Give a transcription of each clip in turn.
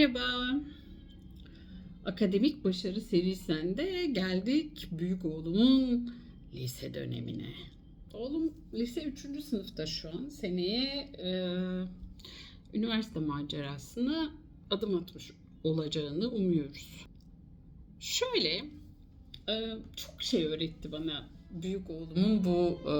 Merhaba. Akademik başarı serisinde geldik büyük oğlumun lise dönemine. Oğlum lise 3. sınıfta şu an. Seneye e, üniversite macerasına adım atmış olacağını umuyoruz. Şöyle e, çok şey öğretti bana büyük oğlumun bu e,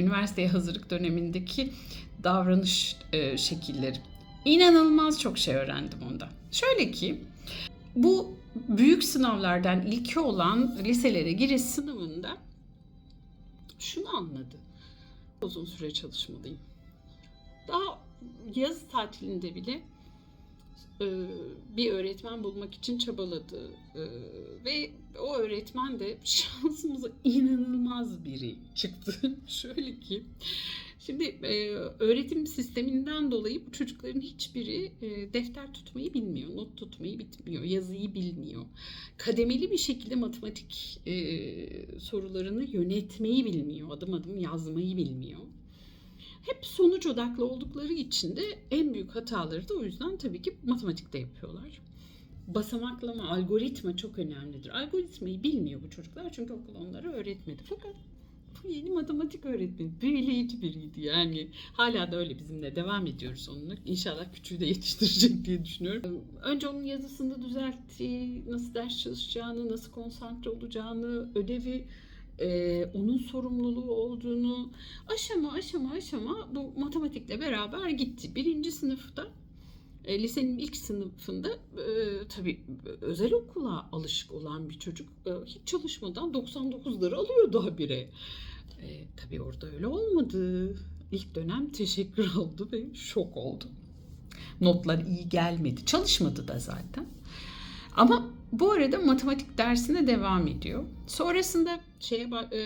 üniversiteye hazırlık dönemindeki davranış e, şekilleri. İnanılmaz çok şey öğrendim ondan. Şöyle ki bu büyük sınavlardan ilki olan liselere giriş sınavında şunu anladı. Uzun süre çalışmalıyım. Daha yaz tatilinde bile e, bir öğretmen bulmak için çabaladı. E, ve o öğretmen de şansımıza inanılmaz biri çıktı. Şöyle ki Şimdi e, öğretim sisteminden dolayı bu çocukların hiçbiri e, defter tutmayı bilmiyor, not tutmayı bilmiyor, yazıyı bilmiyor. Kademeli bir şekilde matematik e, sorularını yönetmeyi bilmiyor, adım adım yazmayı bilmiyor. Hep sonuç odaklı oldukları için de en büyük hataları da o yüzden tabii ki matematikte yapıyorlar. Basamaklama, algoritma çok önemlidir. Algoritmayı bilmiyor bu çocuklar çünkü okul onlara öğretmedi. Fakat bu yeni matematik öğretmeni büyüleyici biriydi yani. Hala da öyle bizimle devam ediyoruz onunla. İnşallah küçüğü de yetiştirecek diye düşünüyorum. Önce onun yazısını düzeltti, nasıl ders çalışacağını, nasıl konsantre olacağını, ödevi e, onun sorumluluğu olduğunu aşama aşama aşama bu matematikle beraber gitti. Birinci sınıfta e, lisenin ilk sınıfında e, tabii özel okula alışık olan bir çocuk e, hiç çalışmadan 99'ları alıyordu habire. E, tabii orada öyle olmadı. İlk dönem teşekkür aldı ve şok oldu. Notlar iyi gelmedi. Çalışmadı da zaten. Ama bu arada matematik dersine devam ediyor. Sonrasında şeye e,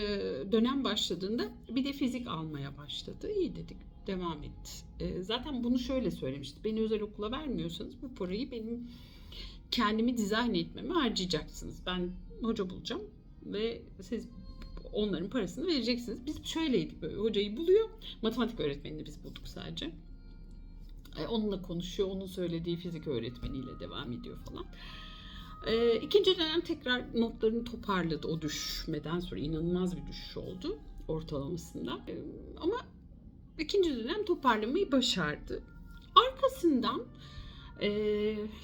dönem başladığında bir de fizik almaya başladı. İyi dedik devam et. E, zaten bunu şöyle söylemişti. Beni özel okula vermiyorsanız bu parayı benim kendimi dizayn etmeme harcayacaksınız. Ben hoca bulacağım ve siz onların parasını vereceksiniz. Biz şöyleydik böyle hocayı buluyor. Matematik öğretmenini biz bulduk sadece. E, onunla konuşuyor. Onun söylediği fizik öğretmeniyle devam ediyor falan. E, ikinci dönem tekrar notlarını toparladı o düşmeden sonra. inanılmaz bir düşüş oldu ortalamasında. E, ama ikinci dönem toparlamayı başardı. Arkasından e,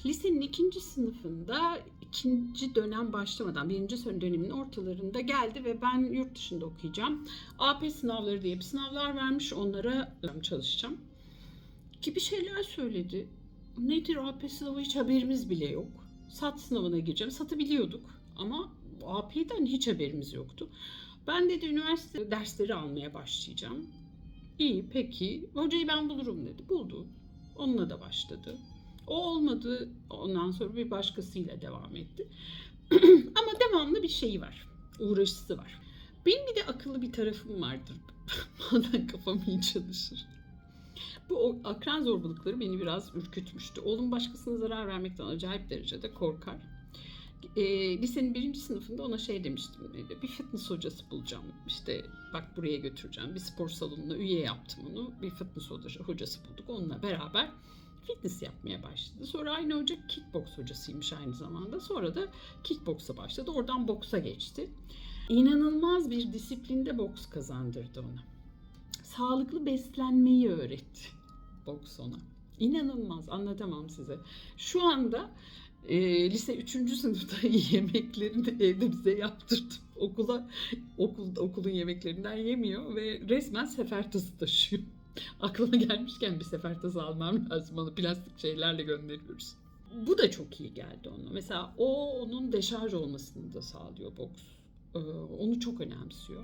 lisenin ikinci sınıfında ikinci dönem başlamadan birinci sön dönemin ortalarında geldi ve ben yurt dışında okuyacağım. AP sınavları diye bir sınavlar vermiş onlara çalışacağım. Gibi şeyler söyledi. Nedir AP sınavı hiç haberimiz bile yok. SAT sınavına gireceğim. SAT'ı biliyorduk ama AP'den hiç haberimiz yoktu. Ben dedi üniversite dersleri almaya başlayacağım. İyi peki hocayı ben bulurum dedi. Buldu. Onunla da başladı. O olmadı. Ondan sonra bir başkasıyla devam etti. Ama devamlı bir şeyi var. Uğraşısı var. Benim bir de akıllı bir tarafım vardır. Bazen kafam iyi çalışır. Bu akran zorbalıkları beni biraz ürkütmüştü. Oğlum başkasına zarar vermekten acayip derecede korkar. E, lisenin birinci sınıfında ona şey demiştim. Bir fitness hocası bulacağım. İşte bak buraya götüreceğim. Bir spor salonuna üye yaptım onu. Bir fitness hocası bulduk. Onunla beraber fitness yapmaya başladı. Sonra aynı hoca kickbox hocasıymış aynı zamanda. Sonra da kickboksa başladı. Oradan boksa geçti. İnanılmaz bir disiplinde boks kazandırdı ona. Sağlıklı beslenmeyi öğretti boks ona. İnanılmaz anlatamam size. Şu anda e, lise 3. sınıfta yemeklerini evde bize yaptırdım. Okula okul, okulun yemeklerinden yemiyor ve resmen sefertası taşıyor. Aklıma gelmişken bir sefertası almam lazım. Onu plastik şeylerle gönderiyoruz. Bu da çok iyi geldi ona. Mesela o onun deşarj olmasını da sağlıyor boks. Ee, onu çok önemsiyor.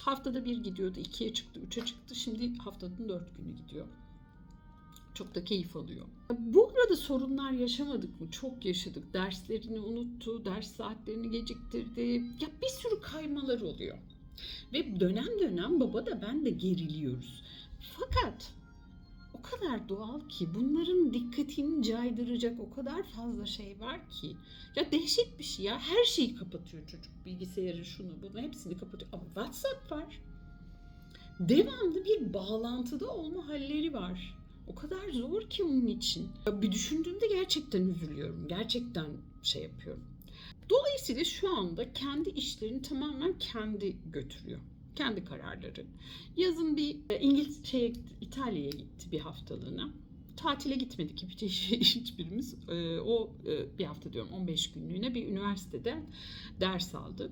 Haftada bir gidiyordu, ikiye çıktı, üçe çıktı. Şimdi haftanın dört günü gidiyor. Çok da keyif alıyor. Bu arada sorunlar yaşamadık mı? Çok yaşadık. Derslerini unuttu, ders saatlerini geciktirdi. Ya bir sürü kaymalar oluyor. Ve dönem dönem baba da ben de geriliyoruz. Fakat o kadar doğal ki bunların dikkatini caydıracak o kadar fazla şey var ki. Ya dehşet bir şey ya. Her şeyi kapatıyor çocuk. Bilgisayarı şunu bunu hepsini kapatıyor. Ama WhatsApp var. Devamlı bir bağlantıda olma halleri var. O kadar zor ki onun için. Bir düşündüğümde gerçekten üzülüyorum. Gerçekten şey yapıyorum. Dolayısıyla şu anda kendi işlerini tamamen kendi götürüyor. Kendi kararları. Yazın bir e, İngiliz şeye İtalya'ya gitti bir haftalığına. Tatile gitmedik hiç, hiçbirimiz. E, O e, bir hafta diyorum 15 günlüğüne bir üniversitede ders aldı.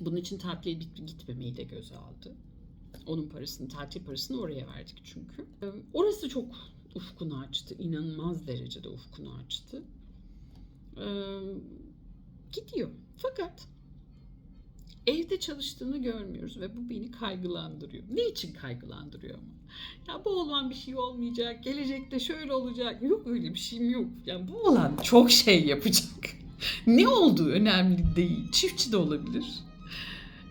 Bunun için tatile git- gitmemeyi de göze aldı. Onun parasını, tatil parasını oraya verdik çünkü. E, Orası çok ufkunu açtı. inanılmaz derecede ufkunu açtı. E, Gidiyor. Fakat evde çalıştığını görmüyoruz ve bu beni kaygılandırıyor. Ne için kaygılandırıyor ama? Ya bu olan bir şey olmayacak, gelecekte şöyle olacak. Yok öyle bir şeyim yok. Yani bu olan çok şey yapacak. ne olduğu önemli değil. Çiftçi de olabilir.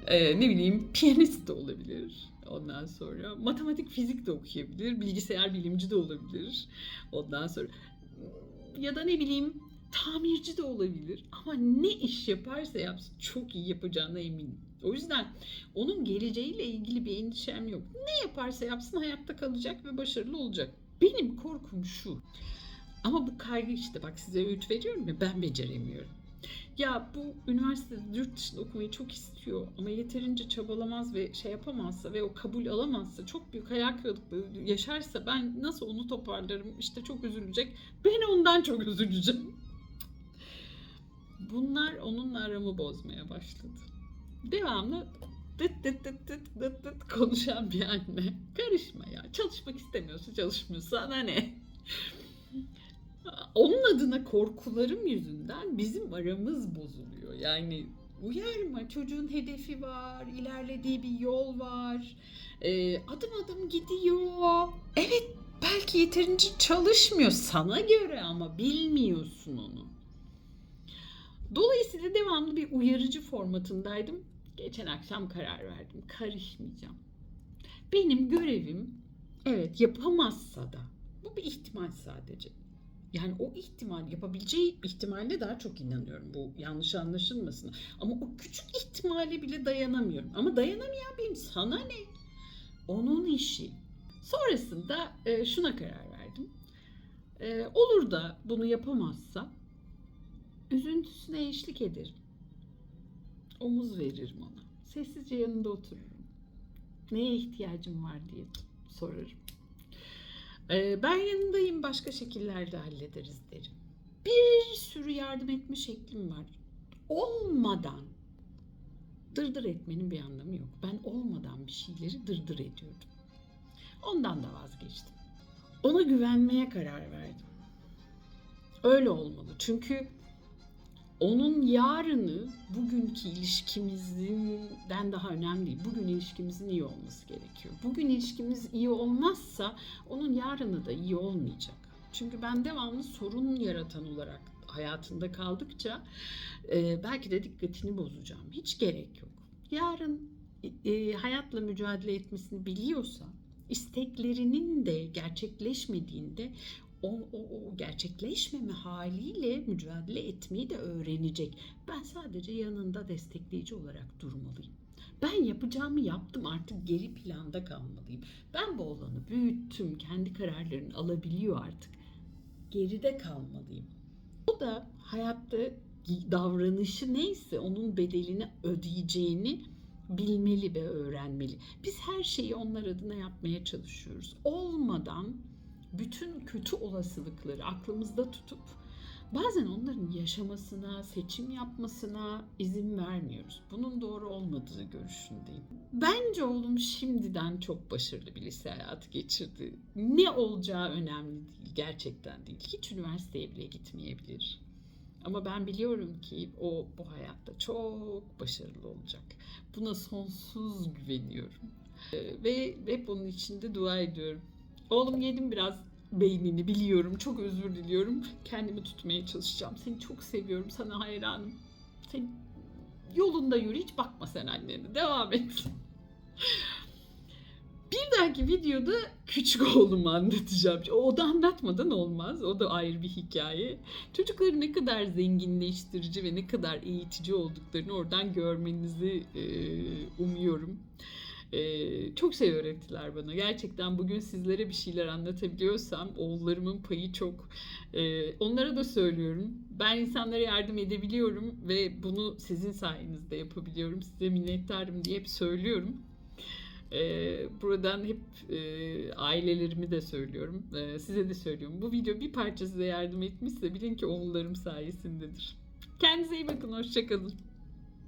Ee, ne bileyim piyanist de olabilir. Ondan sonra matematik, fizik de okuyabilir. Bilgisayar bilimci de olabilir. Ondan sonra ya da ne bileyim tamirci de olabilir. Ama ne iş yaparsa yapsın çok iyi yapacağına eminim. O yüzden onun geleceğiyle ilgili bir endişem yok. Ne yaparsa yapsın hayatta kalacak ve başarılı olacak. Benim korkum şu. Ama bu kaygı işte bak size öğüt veriyorum ya ben beceremiyorum. Ya bu üniversitede yurt dışında okumayı çok istiyor ama yeterince çabalamaz ve şey yapamazsa ve o kabul alamazsa çok büyük hayal kırıklığı yaşarsa ben nasıl onu toparlarım işte çok üzülecek. Ben ondan çok üzüleceğim. Bunlar onunla aramı bozmaya başladı. Devamlı dıt dıt dıt dıt dıt dıt konuşan bir anne. Karışma ya. Çalışmak istemiyorsa çalışmıyor. Sana ne? Onun adına korkularım yüzünden bizim aramız bozuluyor. Yani uyarma çocuğun hedefi var, ilerlediği bir yol var. Ee, adım adım gidiyor. Evet belki yeterince çalışmıyor sana göre ama bilmiyorsun onu. Dolayısıyla devamlı bir uyarıcı formatındaydım. Geçen akşam karar verdim. Karışmayacağım. Benim görevim evet yapamazsa da bu bir ihtimal sadece. Yani o ihtimal yapabileceği ihtimalle daha çok inanıyorum. Bu yanlış anlaşılmasın. Ama o küçük ihtimale bile dayanamıyorum. Ama dayanamayan benim sana ne? Onun işi. Sonrasında e, şuna karar verdim. E, olur da bunu yapamazsa üzüntüsüne eşlik ederim. Omuz veririm ona. Sessizce yanında otururum. Neye ihtiyacım var diye sorarım. Ee, ben yanındayım başka şekillerde hallederiz derim. Bir sürü yardım etme şeklim var. Olmadan dırdır etmenin bir anlamı yok. Ben olmadan bir şeyleri dırdır ediyordum. Ondan da vazgeçtim. Ona güvenmeye karar verdim. Öyle olmalı. Çünkü onun yarını bugünkü ilişkimizden daha önemli. Bugün ilişkimizin iyi olması gerekiyor. Bugün ilişkimiz iyi olmazsa onun yarını da iyi olmayacak. Çünkü ben devamlı sorun yaratan olarak hayatında kaldıkça e, belki de dikkatini bozacağım. Hiç gerek yok. Yarın e, hayatla mücadele etmesini biliyorsa, isteklerinin de gerçekleşmediğinde o, o, o gerçekleşmeme haliyle mücadele etmeyi de öğrenecek. Ben sadece yanında destekleyici olarak durmalıyım. Ben yapacağımı yaptım artık geri planda kalmalıyım. Ben bu olanı büyüttüm, kendi kararlarını alabiliyor artık. Geride kalmalıyım. O da hayatta davranışı neyse onun bedelini ödeyeceğini bilmeli ve öğrenmeli. Biz her şeyi onlar adına yapmaya çalışıyoruz. Olmadan bütün kötü olasılıkları aklımızda tutup bazen onların yaşamasına, seçim yapmasına izin vermiyoruz. Bunun doğru olmadığı görüşündeyim. Bence oğlum şimdiden çok başarılı bir lise hayatı geçirdi. Ne olacağı önemli değil, gerçekten değil. Hiç üniversiteye bile gitmeyebilir. Ama ben biliyorum ki o bu hayatta çok başarılı olacak. Buna sonsuz güveniyorum. Ee, Ve hep onun için de dua ediyorum. Oğlum yedim biraz beynini biliyorum. Çok özür diliyorum. Kendimi tutmaya çalışacağım. Seni çok seviyorum. Sana hayranım. Sen yolunda yürü. Hiç bakma sen annene. Devam et. Bir dahaki videoda küçük oğlumu anlatacağım. O da anlatmadan olmaz. O da ayrı bir hikaye. Çocukları ne kadar zenginleştirici ve ne kadar eğitici olduklarını oradan görmenizi e, umuyorum. Ee, çok şey öğrettiler bana. Gerçekten bugün sizlere bir şeyler anlatabiliyorsam oğullarımın payı çok. Ee, onlara da söylüyorum. Ben insanlara yardım edebiliyorum ve bunu sizin sayenizde yapabiliyorum. Size minnettarım diye hep söylüyorum. Ee, buradan hep e, ailelerimi de söylüyorum. Ee, size de söylüyorum. Bu video bir parça size yardım etmişse bilin ki oğullarım sayesindedir. Kendinize iyi bakın. Hoşçakalın.